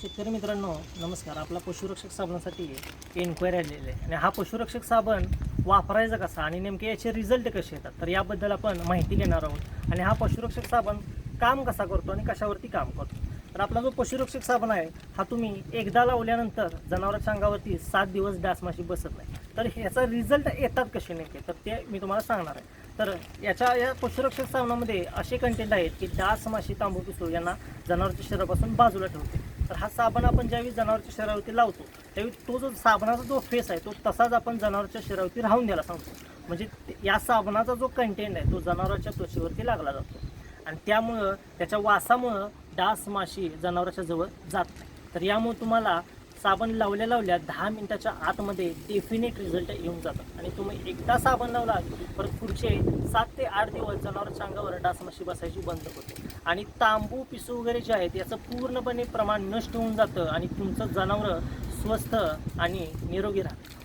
शेतकरी मित्रांनो नमस्कार. आपला पशुरक्षक साबणासाठी एन्क्वायरी आलेली आहे. आणि हा पशुरक्षक साबण वापरायचा कसा आणि नेमके याचे रिझल्ट कसे येतात? तर याबद्दल आपण माहिती घेणार आहोत. आणि हा पशुरक्षक साबण काम कसा करतो आणि कशावरती काम करतो? तर आपला जो पशुरक्षक साबण आहे हा तुम्ही एकदा लावल्यानंतर जनावरांच्या अंगावरती सात दिवस डासमाशी बसत नाही. तर ह्याचा रिझल्ट येतात कसे नेमके? तर ते मी तुम्हाला सांगणार आहे. तर याच्या या पशुरक्षक साबणामध्ये असे कंटेंट आहेत की डास माशी तांबू पिसू यांना जनावरच्या शरीरापासून बाजूला ठेवते. तर हा साबण आपण ज्यावेळी जनावरच्या शरीरावरती लावतो त्यावेळी तो जो साबणाचा जो फेस आहे तो तसाच आपण जनावरच्या शरीरावरती राहून द्यायला सांगतो. म्हणजे या साबणाचा जो कंटेंट आहे तो जनावराच्या त्वचेवरती लागला जातो. आणि त्यामुळं त्याच्या वासामुळं डास माशी जनावराच्या जवळ जात नाही. तर यामुळे तुम्हाला साबण लावल्या लावल्या दहा मिनिटाच्या आतमध्ये डेफिनेट रिझल्ट येऊन जातात. आणि तुम्ही एकदा साबण लावला परत पुढचे सात ते आठ दिवस जनावरांच्या अंगावर डासमाशी बसायची बंद होते आणि तांबू पिसू वगैरे जे आहेत याचं पूर्णपणे प्रमाण नष्ट होऊन जातं आणि तुमचं जनावरं स्वस्थ आणि निरोगी राहतं.